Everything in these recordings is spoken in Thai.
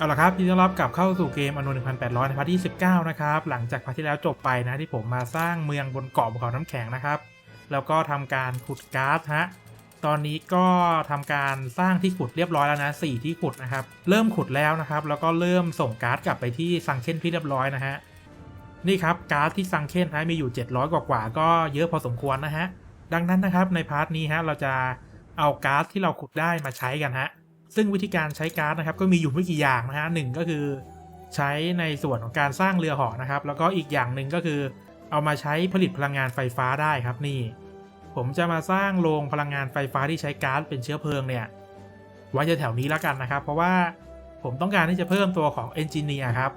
เอาละครับยินดีต้อนรับกลับเข้าสู่เกมอโน1800ในพาร์ทที่ 19 นะครับ หลังจากพาร์ทที่แล้วจบไปนะที่ผมมาสร้างเมืองบนเกาะภูเขาน้ำแข็งนะครับ แล้วก็ทำการขุดก๊าซฮะ ตอนนี้ก็ทำการสร้างที่ขุดเรียบร้อยแล้วนะ4ที่ขุดนะครับ เริ่มขุดแล้วนะครับ แล้วก็เริ่มส่งก๊าซกลับไปที่ซังเคนพี่เรียบร้อยนะฮะ นี่ครับก๊าซที่ซังเคนฮะมีอยู่ 700 กว่ากว่าก็เยอะพอสมควรนะฮะ ดังนั้นนะครับในพาร์ทนี้ฮะเราจะเอาก๊าซที่เราขุดได้มาใช้กันฮะ ซึ่งวิธีการใช้ก๊าซนะครับก็มีอยู่ไม่กี่อย่างนะฮะหนึ่งก็คือใช้ในส่วนของการสร้างเรือหาะนะครับ แล้วก็อีกอย่างหนึ่งก็คือเอามาใช้ผลิตพลังงานไฟฟ้าได้ครับนี่ ผมจะมาสร้างโรงพลังงานไฟฟ้าที่ใช้ก๊าซเป็นเชื้อเพลิงเนี่ยไว้แถวๆนี้แล้วกันนะครับ เพราะว่าผมต้องการที่จะเพิ่มตัวของเอนจิเนียร์ครับ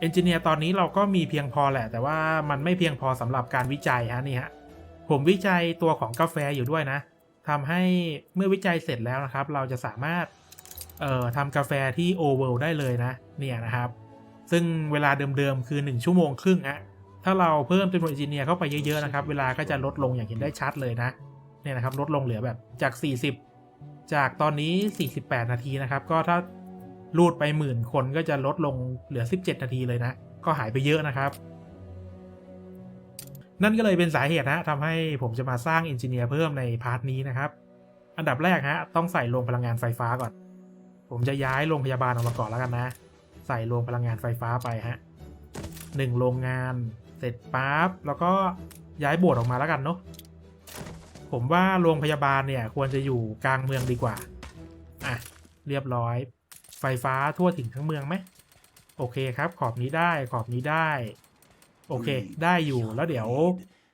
เอนจิเนียร์ตอนนี้เราก็มีเพียงพอแหละ แต่ว่ามันไม่เพียงพอสำหรับการวิจัยฮะนี่ฮะผมวิจัยตัวของกาแฟอยู่ด้วยนะ ทำให้เมื่อวิจัยเสร็จแล้วนะครับ เราจะสามารถเอ่อทำกาแฟที่โอเวลได้เลยนะเนี่ยนะครับ ซึ่งเวลาเดิมๆ คือ 1 ชั่วโมงครึ่งอะถ้าเราเพิ่มจำนวนเอนจิเนียร์เข้าไปเยอะๆนะครับ เวลาก็จะลดลงอย่างเห็นได้ชัดเลยนะเนี่ยนะครับลดลงเหลือแบบจาก 40 จากตอนนี้ 48 นาทีนะครับ ก็ถ้ารูดไปหมื่นคนก็จะลดลงเหลือ 17 นาทีเลยนะ ก็หายไปเยอะนะครับ นั่นก็เลยเป็นสาเหตุนะทำให้ผมจะมาสร้างเอนจิเนียร์เพิ่มในพาร์ทนี้นะครับ อันดับแรกฮะต้องใส่โรงพลังงานไฟฟ้าก่อน ผมจะย้ายโรงพยาบาลออกมาก่อนแล้วกันนะ ใส่โรงพลังงานไฟฟ้าไปฮะหนึ่งโรงงานเสร็จปั๊บแล้วก็ย้ายโบสถ์ออกมาแล้วกันเนาะผมว่าโรงพยาบาลเนี่ยควรจะอยู่กลางเมืองดีกว่า อะ เรียบร้อย ไฟฟ้าทั่วถึงทั้งเมืองไหม โอเคครับ ขอบนี้ได้ ขอบนี้ได้ โอเค ได้อยู่แล้วเดี๋ยว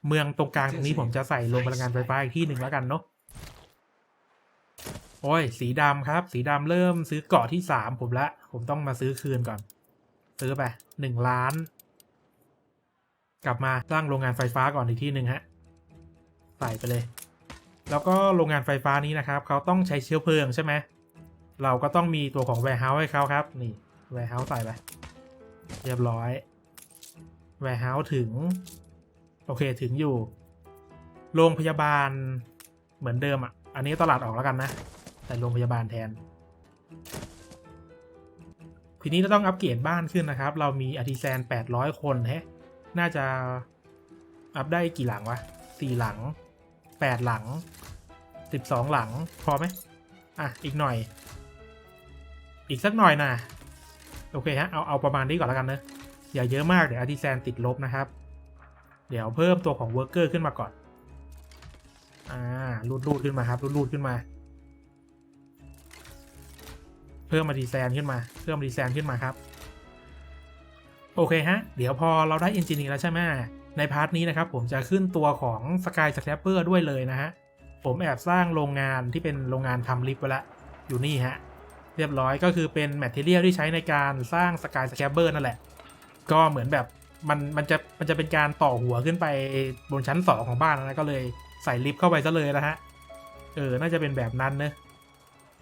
เมืองตรงกลางตรงนี้ผมจะใส่โรงพลังงานไฟฟ้าอีกที่หนึ่งแล้วกันเนาะโอ้ย สีดำครับ สีดำเริ่มซื้อเกาะที่สามผมละ ผมต้องมาซื้อคืนก่อน ซื้อไปหนึ่งล้าน กลับมาสร้างโรงงานไฟฟ้าก่อนอีกที่หนึ่งฮะใส่ไปเลย แล้วก็โรงงานไฟฟ้านี้นะครับ เขาต้องใช้เชื้อเพลิงใช่ไหมเราก็ต้องมีตัวของ warehouse ให้เขาครับ นี่ warehouse ใส่ไป เรียบร้อย warehouse ถึง โอเคถึงอยู่ โรงพยาบาลเหมือนเดิมอะ อันนี้ตลาดออกแล้วกันนะใส่โรงพยาบาลแทน ทีนี้เราต้องอัปเกรดบ้านขึ้นนะครับ เรามีอะติแซน 800 คนแฮะน่าจะอัพได้กี่หลังวะสี่หลัง 8 หลัง 12 หลัง พอไหมอะ อีกหน่อย อีกสักหน่อยนะ โอเคฮะ เอา เอาประมาณนี้ก่อนแล้วกันเนอะ อย่าเยอะมากเดี๋ยวอาร์ติแซนติดลบนะครับ เดี๋ยวเพิ่มตัวของเวิร์กเกอร์ขึ้นมาก่อน อ่ารูดรูดขึ้นมาครับรูดรูดขึ้นมา เพิ่มมาดีแซนขึ้นมาเพิ่มดีแซนขึ้นมาครับ โอเคฮะ เดี๋ยวพอเราได้เอนจิเนียร์แล้วใช่ไหมในพาร์ทนี้นะครับผมจะขึ้นตัวของ Sky Scrapper ด้วยเลยนะฮะผมแอบสร้างโรงงานที่เป็นโรงงานทำลิฟต์ไว้ละอยู่นี่ฮะเรียบร้อยก็คือเป็นแมทเทียลที่ใช้ในการสร้าง Sky Scrapper นั่นแหละ ก็เหมือนแบบมันมันจะมันจะเป็นการต่อหัวขึ้นไปบนชั้นสองของบ้านนะก็เลยใส่ลิฟต์เข้าไปซะเลยนะฮะ เออ น่าจะเป็นแบบนั้นเนอะ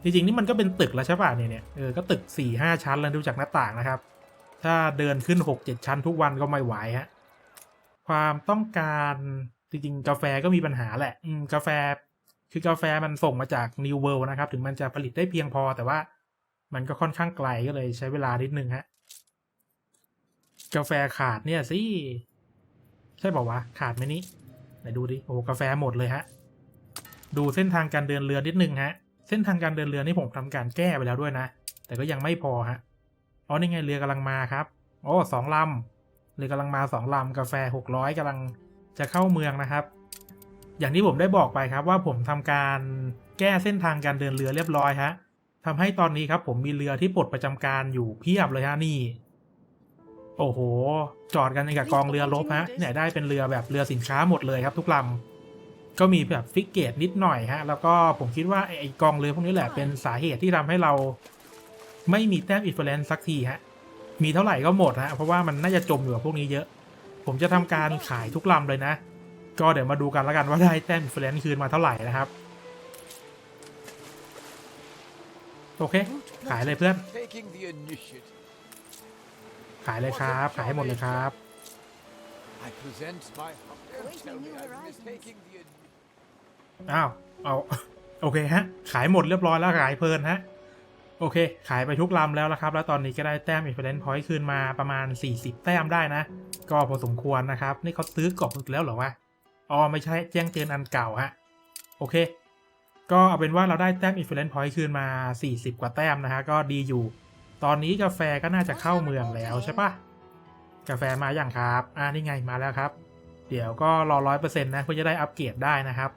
จริงๆนี่มันก็เป็นตึกแล้วใช่ป่ะเนี่ยเนี่ยเออ ก็ตึกสี่ห้าชั้นแล้วดูจากหน้าต่างนะครับ ถ้าเดินขึ้นหกเจ็ดชั้นทุกวันก็ไม่ไหวฮะ ความต้องการจริงๆ กาแฟก็มีปัญหาแหละ อืม กาแฟ คือกาแฟมันส่งมาจาก New World นะครับ ถึงมันจะผลิตได้เพียงพอแต่ว่ามันก็ค่อนข้างไกลก็เลยใช้เวลานิดนึงฮะ กาแฟขาดเนี่ยสิใช่บอกว่าวะขาดไหมนี่ไหนดูดิโอ้กาแฟหมดเลยฮะ ดูเส้นทางการเดินเรือนิดนึงฮะ เส้นทางการเดินเรือนี่ผมทำการแก้ไปแล้วด้วยนะ แต่ก็ยังไม่พอฮะอ๋อนี่ไงเรือกำลังมาครับโอ้สองลำเรือกำลังมาสองลำกาแฟหกร้อยกำลังจะเข้าเมืองนะครับ อย่างที่ผมได้บอกไปครับว่าผมทำการแก้เส้นทางการเดินเรือเรียบร้อยฮะทำให้ตอนนี้ครับผมมีเรือที่ปลดประจำการอยู่เพียบเลยฮะนี่ โอ้โห จอดกันกับกองเรือรบฮะเนี่ยได้เป็นเรือแบบเรือสินค้าหมดเลยครับทุกลำก็มีแบบฟิกเกตนิดหน่อยฮะ แล้วก็ผมคิดว่าไอ้ไอ้กองเรือพวกนี้แหละเป็นสาเหตุที่ทำให้เรา ไม่มีแต้มอินฟลูเอนซ์สักทีฮะ มีเท่าไหร่ก็หมดฮะ เพราะว่ามันน่าจะจมอยู่กับพวกนี้เยอะ ผมจะทำการขายทุกลำเลยนะ ก็เดี๋ยวมาดูกันแล้วกันว่าได้แต้มอินฟลูเอนซ์คืนมาเท่าไหร่นะครับโอเค ขายเลยเพื่อน Taking the initiative. ขายเลยครับ ขายให้หมดเลยครับ I present my Don't Awakening tell me new I'm horizons. mistaking the initiative. อ้าวเอาโอเคฮะ ขายหมดเรียบร้อยแล้วขายเพลินฮะ โอเค ขายไปทุกลำแล้วนะครับ แล้วตอนนี้ก็ได้แต้ม Excellent Point คืนมาประมาณ 40 แต้มได้นะ ก็พอสมควรนะครับ นี่เขาซื้อกล่องอีกแล้วเหรอวะอ๋อไม่ใช่แจ้งเตือนอันเก่าฮะ โอเค ก็เอาเป็นว่าเราได้แต้ม Excellent Point คืนมา 40 กว่าแต้มนะฮะ ก็ดีอยู่ ตอนนี้กาแฟก็น่าจะเข้าเมืองแล้วใช่ปะกาแฟมาอย่างครับ อ่านี่ไงมาแล้วครับ เดี๋ยวก็รอร้อยเปอร์เซ็นต์นะเพื่อจะได้อัปเกรดได้นะครับ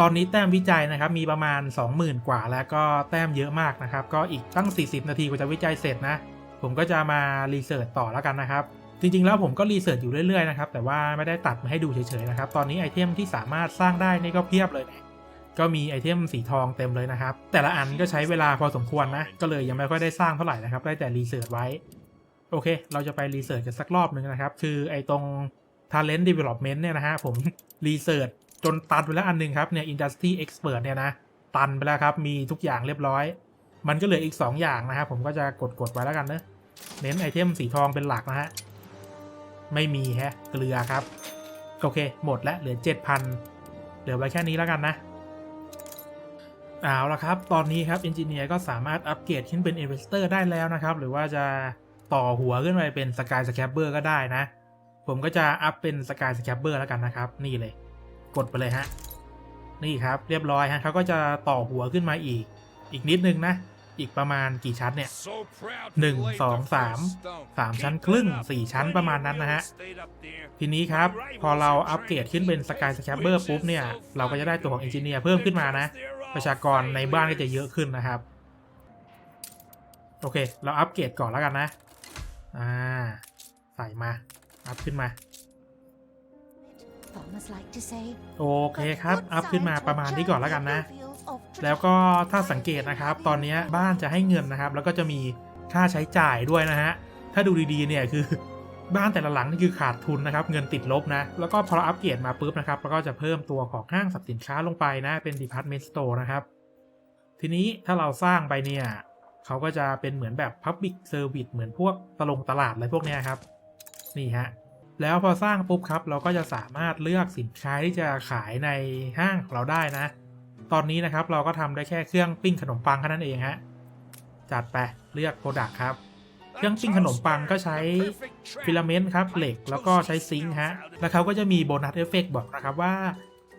ตอนนี้แต้มวิจัยนะครับมีประมาณ 20,000 กว่า แล้วก็แต้มเยอะมากนะครับ ก็อีกตั้ง 40 นาทีกว่าจะวิจัยเสร็จนะ ผมก็จะมารีเสิร์ชต่อแล้วกันนะครับ จริงๆ แล้วผมก็รีเสิร์ชอยู่เรื่อยๆนะครับแต่ว่าไม่ได้ตัดมาให้ดูเฉยๆนะครับ ตอนนี้ไอเทมที่สามารถสร้างได้นี่ก็เพียบเลยนะ ก็มีไอเทมสีทองเต็มเลยนะครับ แต่ละอันก็ใช้เวลาพอสมควรนะ ก็เลยยังไม่ค่อยได้สร้างเท่าไหร่นะครับ ได้แต่รีเสิร์ชไว้ โอเค เราจะไปรีเสิร์ชกันสักรอบหนึ่งนะครับ คือไอตรง Talent Development เนี่ยนะฮะผมรีเสิร์ชจนตันไปแล้วอันหนึงครับเนี่ย Industry Expert เนี่ยนะ ตันไปแล้วครับ มีทุกอย่างเรียบร้อย มันก็เหลืออีก 2 อย่างนะครับผมก็จะกดกดไว้แล้วกันเนะเน้นไอเทมสีทองเป็นหลักนะฮะ ไม่มีแฮะ เกลือครับ โอเค หมดแล้วเหลือ 7,000 เหลือไว้แค่นี้แล้วกันนะ เอาละครับ ตอนนี้ครับเอนจิเนียร์ก็สามารถอัปเกรดขึ้นเป็น Investor ได้แล้วนะครับ หรือว่าจะต่อหัวขึ้นไปเป็น Sky Scrapper ก็ได้นะ ผมก็จะอัพเป็น Sky Scrapper แล้วกันนะครับ นี่เลย กดไปเลยฮะ นี่ครับเรียบร้อยฮะเขาก็จะต่อหัวขึ้นมาอีก อีกนิดนึงนะ อีกประมาณกี่ชั้นเนี่ยหนึ่งสองสามสามชั้นครึ่งสี่ชั้นประมาณนั้นนะฮะ ทีนี้ครับพอเราอัปเกรดขึ้นเป็น Sky Scrapper ปุ๊บเนี่ย เราก็จะได้ตัวของ Engineer เพิ่มขึ้นมานะ ประชากรในบ้านก็จะเยอะขึ้นนะครับ โอเค เราอัปเกรดก่อนแล้วกันนะ อ่า ใส่มา อัพขึ้นมา Farmers like to say, โอเคครับ อัพขึ้นมาประมาณนี้ก่อนแล้วกันนะ แล้วก็ถ้าสังเกตนะครับ ตอนนี้บ้านจะให้เงินนะครับ แล้วก็จะมีค่าใช้จ่ายด้วยนะฮะ ถ้าดูดีๆเนี่ยคือ บ้านแต่ละหลังนี่คือขาดทุนนะครับเงินติดลบนะ แล้วก็พอเราอัปเกรดมาปุ๊บนะครับแล้วก็จะเพิ่มตัวของห้างสรรพสินค้าลงไปนะเป็น Department Store นะครับ ทีนี้ถ้าเราสร้างไปเนี่ยเขาก็จะเป็นเหมือนแบบ Public Service เหมือนพวกตลงตลาดอะไรพวกเนี้ยครับ นี่ฮะแล้วพอสร้างปุ๊บครับ เราก็จะสามารถเลือกสินค้าที่จะขายในห้างของเราได้นะ ตอนนี้นะครับเราก็ทำได้แค่เครื่องปิ้งขนมปังแค่นั้นเองฮะจัดไปเลือกโปรดักครับ เครื่องปิ้งขนมปังก็ใช้ฟิลาเมนต์ครับเหล็กแล้วก็ใช้ซิงค์ฮะแล้วเขาก็จะมีโบนัสเอฟเฟกบอกนะครับว่า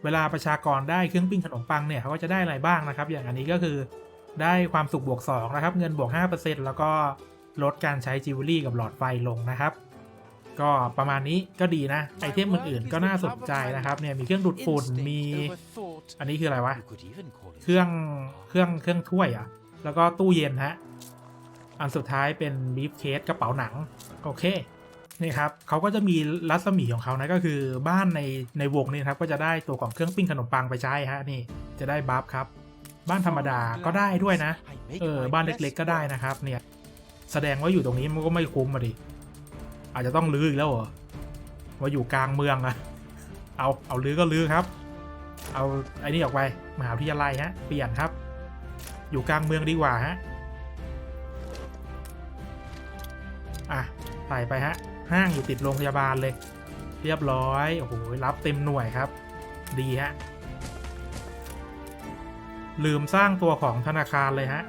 เวลาประชากรได้เครื่องปิ้งขนมปังเนี่ยเขาก็จะได้อะไรบ้างนะครับ อย่างอันนี้ก็คือได้ความสุขบวก2นะครับเงินบวก 5%แล้วก็ลดการใช้จิวเวลรี่กับหลอดไฟลงนะครับ ก็ประมาณนี้ก็ดีนะ ไอเทมอื่นๆก็น่าสนใจนะครับเนี่ยมีเครื่องดูดฝุ่นมีอันนี้คืออะไรวะเครื่องเครื่องเครื่องถ้วยอะแล้วก็ตู้เย็นฮะ อันสุดท้ายเป็นบีฟเคสกระเป๋าหนัง โอเคนี่ครับเขาก็จะมีรัศมีของเขานะก็คือบ้านในในวงนี้ครับก็จะได้ตัวของเครื่องปิ้งขนมปังไปใช้ฮะนี่จะได้บัฟครับ บ้านธรรมดาก็ได้ด้วยนะเออบ้านเล็กๆ ก็ได้นะครับเนี่ยแสดงว่าอยู่ตรงนี้มันก็ไม่คุ้มมาดิอาจจะต้องลื้ออีกแล้วเหรอว่าอยู่กลางเมืองอะเอาเอาลื้อก็ลื้อครับ เอาไอ้นี่ออกไปมหาวิทยาลัยฮะเปลี่ยนครับ อยู่กลางเมืองดีกว่าฮะ อะใส่ไปฮะ ห้างอยู่ติดโรงพยาบาลเลย เรียบร้อย โอ้โห รับเต็มหน่วยครับ ดีฮะ ลืมสร้างตัวของธนาคารเลยฮะ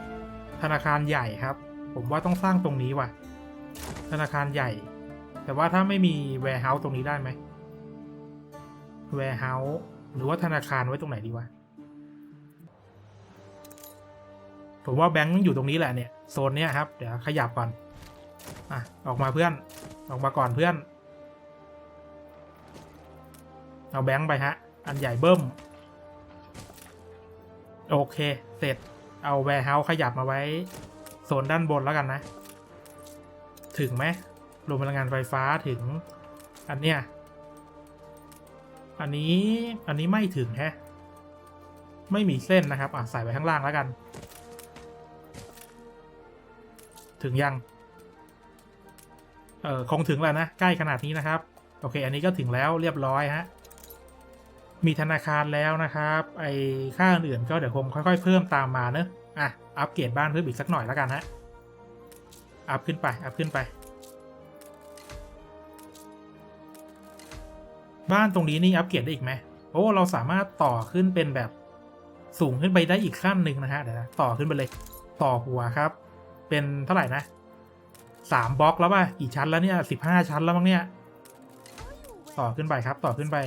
ธนาคารใหญ่ครับ ผมว่าต้องสร้างตรงนี้ว่ะ ธนาคารใหญ่ แต่ว่าถ้าไม่มี warehouse ตรงนี้ได้ไหม warehouse หรือว่าธนาคารไว้ตรงไหนดีวะ ผมว่าแบงค์อยู่ตรงนี้แหละเนี่ย โซนเนี้ยครับ เดี๋ยวขยับก่อน อะ ออกมาเพื่อน ออกมาก่อนเพื่อน เอาแบงค์ไปฮะ อันใหญ่เบิ้ม โอเค เสร็จ เอา warehouse ขยับมาไว้ โซนด้านบนแล้วกันนะ ถึงไหมรวมพลังงานไฟฟ้าถึง อันเนี้ย อันนี้ อันนี้ไม่ถึงแฮะ ไม่มีเส้นนะครับ อะ ใส่ไว้ข้างล่างแล้วกัน ถึงยัง เออคงถึงแล้วนะ ใกล้ขนาดนี้นะครับ โอเค อันนี้ก็ถึงแล้วเรียบร้อยฮะ มีธนาคารแล้วนะครับ ไอค่าอื่นๆก็เดี๋ยวคงค่อย ๆ เพิ่มตามมาเนอะอะ อัปเกรดบ้านเพิ่มอีกสักหน่อยแล้วกันฮะ อัพขึ้นไป อัพขึ้นไป บ้านตรงนี้นี่อัปเกรดได้อีกไหมโอ้ เราสามารถต่อขึ้นเป็นแบบสูงขึ้นไปได้อีกขั้นหนึ่งนะฮะ เดี๋ยวนะ ต่อขึ้นไปเลย ต่อหัวครับ เป็นเท่าไหร่นะ สามบล็อกแล้วป่ะกี่ชั้นแล้วเนี่ยสิบห้าชั้นแล้วมั้งเนี่ย ต่อขึ้นไปครับ ต่อขึ้นไป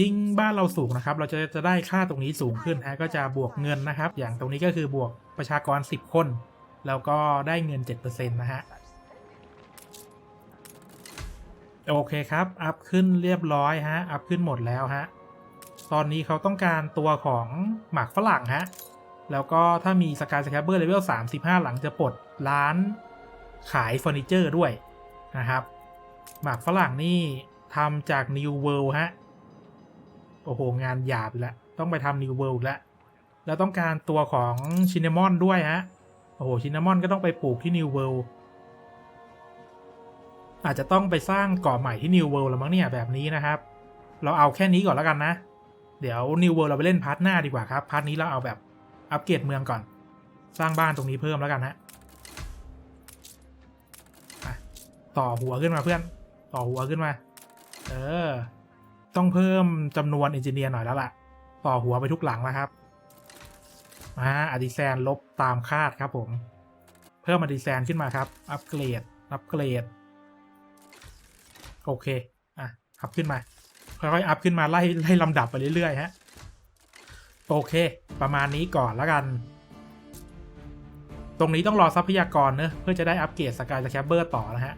ยิ่งบ้านเราสูงนะครับ เราจะจะได้ค่าตรงนี้สูงขึ้นฮะก็จะบวกเงินนะครับ อย่างตรงนี้ก็คือบวกประชากร 10 คน แล้วก็ได้เงิน 7%นะฮะโอเคครับ อัพขึ้นเรียบร้อยฮะ อัพขึ้นหมดแล้วฮะ ตอนนี้เขาต้องการตัวของหมากฝรั่งฮะ แล้วก็ถ้ามีสกายสแครเบอร์เลเวล35 หลังจะปลดร้าน ขายเฟอร์นิเจอร์ด้วยนะครับหมากฝรั่งนี่ทำจาก New World ฮะ โอ้โห งานหยาบแล้วต้องไปทำ New World แล้วแล้วต้องการตัวของชินนามอนด้วยฮะ โอ้โห ชินนามอนก็ต้องไปปลูกที่ New World อาจจะต้องไปสร้างเกาะใหม่ที่ New World แล้วมั้งเนี่ยแบบนี้นะครับ เราเอาแค่นี้ก่อนแล้วกันนะ เดี๋ยว New World เราไปเล่นพาร์ทหน้าดีกว่าครับ พาร์ทนี้เราเอาแบบอัปเกรดเมืองก่อน สร้างบ้านตรงนี้เพิ่มแล้วกันฮะ ต่อหัวขึ้นมาเพื่อน ต่อหัวขึ้นมา เออ ต้องเพิ่มจำนวนเอนจิเนียร์หน่อยแล้วล่ะ ต่อหัวไปทุกหลังแล้วครับมาอดิแซนลบตามคาดครับผม เพิ่มอดิแซนขึ้นมาครับ อัปเกรด อัปเกรด โอเค อะ อัพขึ้นมา ค่อยๆ อัพขึ้นมาไล่ไล่ลำดับไปเรื่อยๆฮะ โอเค ประมาณนี้ก่อนแล้วกัน ตรงนี้ต้องรอทรัพยากรเนอะเพื่อจะได้อัปเกรดสกายสแครเบอร์ต่อนะฮะ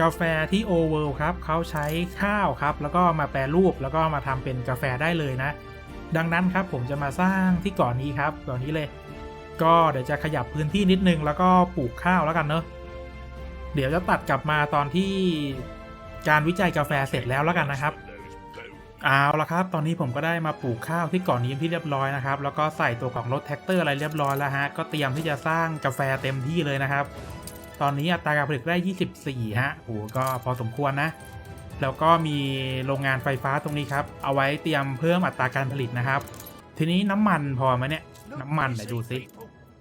กาแฟที่โอเวลครับเขาใช้ข้าวครับ แล้วก็มาแปรรูปแล้วก็มาทำเป็นกาแฟได้เลยนะ ดังนั้นครับผมจะมาสร้างที่เก่อนนี้ครับเก่อนนี้เลย ก็เดี๋ยวจะขยับพื้นที่นิดนึง แล้วก็ปลูกข้าวแล้วกันเนอะเดี๋ยวจะตัดกลับมาตอนที่การวิจัยกาแฟเสร็จแล้วแล้วกันนะครับเอาละครับ ตอนนี้ผมก็ได้มาปลูกข้าวที่เก่อนนี้ที่เรียบร้อยนะครับ แล้วก็ใส่ตัวของรถแท็กเตอร์อะไรเรียบร้อยแล้วฮะ ก็เตรียมที่จะสร้างกาแฟเต็มที่เลยนะครับ ตอนนี้อัตราการผลิตได้ 24 ฮะโหก็พอสมควรนะ แล้วก็มีโรงงานไฟฟ้าตรงนี้ครับ เอาไว้เตรียมเพิ่มอัตราการผลิตนะครับ ทีนี้น้ำมันพอไหมเนี่ย น้ำมันไหนดูซิ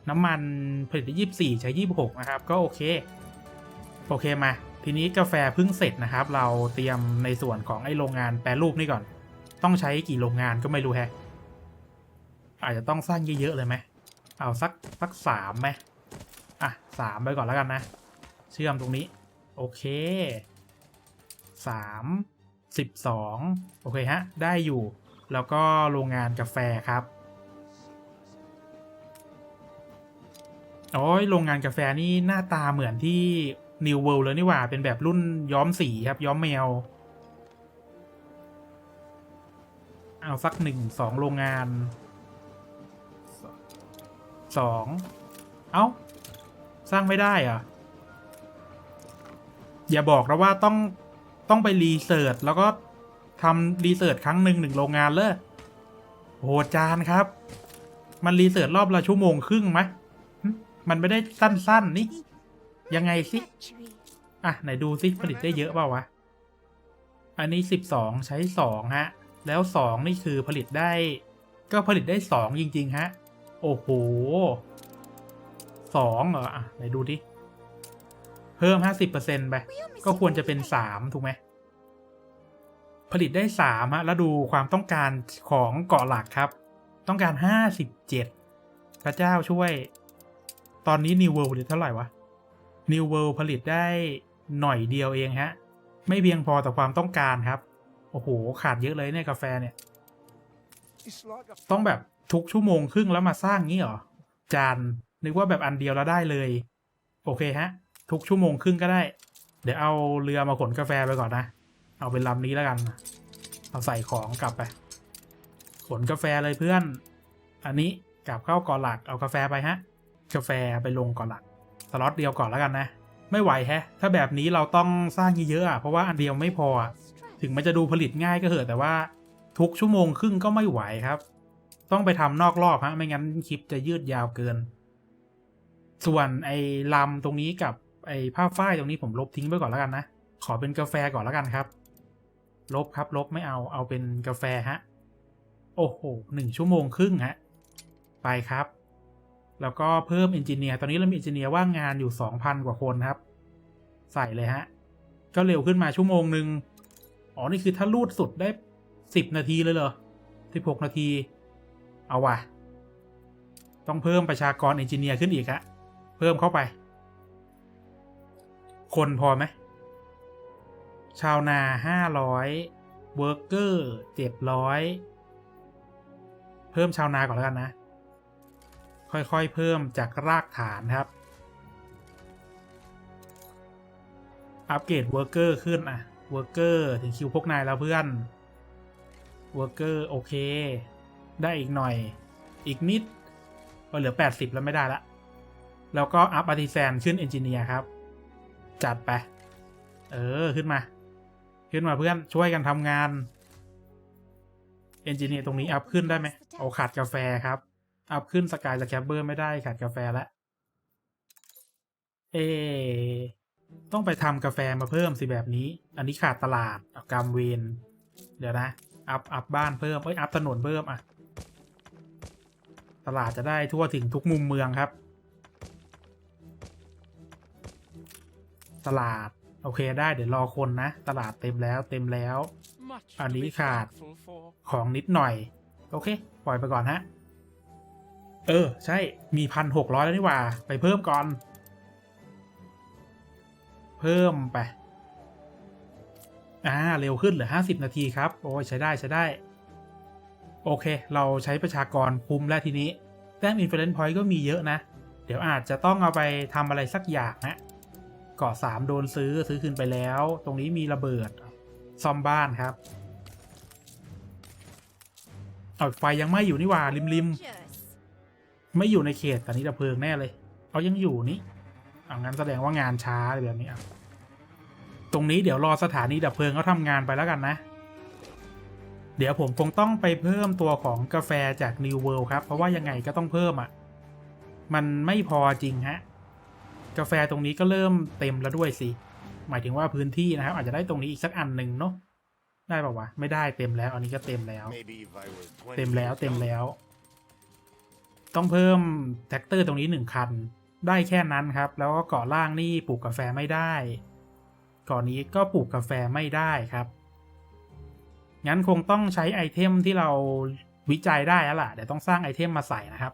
น้ำมันผลิตได้24 ใช้ 26 นะครับ ก็โอเค โอเคมา ทีนี้กาแฟเพิ่งเสร็จนะครับ เราเตรียมในส่วนของไอ้โรงงานแปรรูปนี่ก่อน ต้องใช้กี่โรงงานก็ไม่รู้แฮะอาจจะต้องสร้างเยอะๆเลยไหมเอาสักสักสามไหม สามไปก่อนแล้วกันนะ เชื่อมตรงนี้ โอเคสามสิบสองโอเคฮะ ได้อยู่ แล้วก็โรงงานกาแฟครับ โอ้ยโรงงานกาแฟนี่หน้าตาเหมือนที่ New World เลยนี่หว่า เป็นแบบรุ่นย้อมสีครับ ย้อมแมว เอาสักหนึ่งสองโรงงานสอง เอ้า สร้างไม่ได้อะอย่าบอกนะว่าต้องต้องไปรีเสิร์ชแล้วก็ทำรีเสิร์ชครั้งหนึ่งหนึ่งโรงงานเลยโหจานครับ มันรีเสิร์ชรอบละชั่วโมงครึ่งไหมมันไม่ได้สั้นๆ นี่ ยังไงสิ อะ ไหนดูสิผลิตได้เยอะเปล่าวะ อันนี้สิบสองใช้สองฮะ แล้วสองนี่คือผลิตได้ ก็ผลิตได้สองจริง ๆ ฮะ โอ้โห สองเหรออะไหนดูดิ เพิ่มห้าสิบเปอร์เซ็นต์ไป ก็ควรจะเป็นสามถูกไหม ผลิตได้สามฮะ แล้วดูความต้องการของเกาะหลักครับ ต้องการห้าสิบเจ็ดพระเจ้าช่วย ตอนนี้ New World ผลิตเท่าไหร่วะ New World ผลิตได้หน่อยเดียวเองฮะ ไม่เพียงพอต่อความต้องการครับ โอ้โห ขาดเยอะเลยเนี่ยกาแฟเนี่ย ต้องแบบทุกชั่วโมงครึ่งแล้วมาสร้างงี้เหรอ จาน นึกว่าแบบอันเดียวแล้วได้เลย โอเคฮะ ทุกชั่วโมงครึ่งก็ได้ เดี๋ยวเอาเรือมาขนกาแฟไปก่อนนะ เอาเป็นลำนี้แล้วกัน เอาใส่ของกลับไป ขนกาแฟเลยเพื่อน อันนี้กลับเข้าก่อนหลัก เอากาแฟไปฮะ กาแฟไปลงก่อนหลัก สล็อตเดียวก่อนแล้วกันนะ ไม่ไหวแฮะ ถ้าแบบนี้เราต้องสร้างเยอะๆเพราะว่าอันเดียวไม่พอ ถึงมันจะดูผลิตง่ายก็เหอะแต่ว่าทุกชั่วโมงครึ่งก็ไม่ไหวครับ ต้องไปทำนอกรอบฮะ ไม่งั้นคลิปจะยืดยาวเกิน ส่วนไอ้ลำตรงนี้กับไอ้ผ้าฝ้ายตรงนี้ผมลบทิ้งไปก่อนแล้วกันนะ ขอเป็นกาแฟก่อนแล้วกันครับ ลบครับลบไม่เอาเอาเป็นกาแฟฮะ โอ้โหหนึ่งชั่วโมงครึ่งฮะ ไปครับ แล้วก็เพิ่มเอนจิเนียร์ตอนนี้เรามีเอนจิเนียร์ว่างงานอยู่ 2,000 กว่าคนครับ ใส่เลยฮะ ก็เร็วขึ้นมาชั่วโมงหนึ่งอ๋อ นี่คือถ้ารูดสุดได้ 10 นาทีเลยเหรอ 16 นาที เอาว่ะ ต้องเพิ่มประชากรเอนจิเนียร์ขึ้นอีกฮะ เพิ่มเข้าไป คนพอไหม ชาวนาห้าร้อยเวิร์กเกอร์เจ็ดร้อยเพิ่มชาวนาก่อนแล้วกันนะ ค่อยๆ เพิ่มจากรากฐานครับ อัปเกรดเวิร์กเกอร์ขึ้นอะเวิร์กเกอร์ถึงคิวพวกนายแล้วเพื่อนเวิร์กเกอร์โอเค ได้อีกหน่อย อีกนิดก็เหลือ 80 แล้วไม่ได้ละ แล้วก็อัพอาร์ติแซนขึ้นเอนจิเนียร์ครับ จัดไป เออ ขึ้นมา ขึ้นมาเพื่อนช่วยกันทำงานเอนจิเนียร์ตรงนี้อัพขึ้นได้ไหมเอาขาดกาแฟครับ อัพขึ้นสกายสแคปเบอร์ไม่ได้ขาดกาแฟแล้วเอ ต้องไปทำกาแฟมาเพิ่มสิแบบนี้ อันนี้ขาดตลาดเอากรรมเวนเดี๋ยวนะ อัพอัพบ้านเพิ่มเอ้ยอัพถนนเพิ่มอะ ตลาดจะได้ทั่วถึงทุกมุมเมืองครับ ตลาด โอเคได้เดี๋ยวรอคนนะ ตลาดเต็มแล้วเต็มแล้ว Much Anh to ý be khạt. thankful for. ของนิดหน่อย โอเค ปล่อยไปก่อนฮะ เออ ใช่มีพันหกร้อยแล้วนี่หว่า ไปเพิ่มก่อน เพิ่มไป อ่า เร็วขึ้นเหลือห้าสิบนาทีครับ โอ้ยใช้ได้ใช้ได้ โอเค เราใช้ประชากรคุ้มแล้วทีนี้แต้มอินฟ u เ n น e พอยต์ก็มีเยอะนะ เดี๋ยวอาจจะต้องเอาไปทำอะไรสักอย่างนะเกาะสามโดนซื้อซื้อคืนไปแล้ว ตรงนี้มีระเบิด ซ่อมบ้านครับเอาไฟยังไม่อยู่นี่หว่าริมริม Cheers. ๆไม่อยู่ในเขตสถานีดับเพลิงแน่เลยเอายังอยู่นี่เอางั้นแสดงว่างานช้าอะไรแบบนี้อะตรงนี้เดี๋ยวรอสถานีดับเพลิงเขาทำงานไปแล้วกันนะ เดี๋ยวผมคงต้องไปเพิ่มตัวของกาแฟจาก New World ครับ เพราะว่ายังไงก็ต้องเพิ่มอะ มันไม่พอจริงฮะ กาแฟตรงนี้ก็เริ่มเต็มแล้วด้วยสิ หมายถึงว่าพื้นที่นะครับ อาจจะได้ตรงนี้อีกสักอันหนึ่งเนาะได้ป่าวะไม่ได้เต็มแล้ว อันนี้ก็เต็มแล้ว Maybe if I were 20เต็มแล้ว years เต็ม young. แล้ว ต้องเพิ่มแท็กเตอร์ตรงนี้หนึ่งคัน ได้แค่นั้นครับ แล้วก็เกาะล่างนี่ปลูกกาแฟไม่ได้เกาะนี้ก็ปลูกกาแฟไม่ได้ครับ งั้นคงต้องใช้ไอเทมที่เราวิจัยได้แล้วล่ะเดี๋ยวต้องสร้างไอเทมมาใส่นะครับ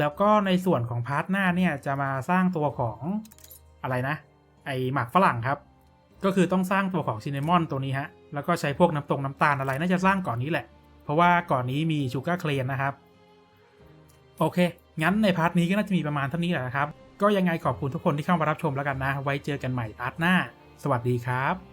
แล้วก็ในส่วนของพาร์ทหน้าเนี่ยจะมาสร้างตัวของอะไรนะ ไอหมักฝรั่งครับ ก็คือต้องสร้างตัวของซินนามอนตัวนี้ฮะ แล้วก็ใช้พวกน้ำตรงน้ำตาลอะไรน่าจะสร้างก่อนนี้แหละ เพราะว่าก่อนนี้มีชูการ์เคลนนะครับ โอเค งั้นในพาร์ทนี้ก็น่าจะมีประมาณเท่านี้แหละนะครับ ก็ยังไงขอบคุณทุกคนที่เข้ามารับชมแล้วกันนะ ไว้เจอกันใหม่พาร์ทหน้า สวัสดีครับ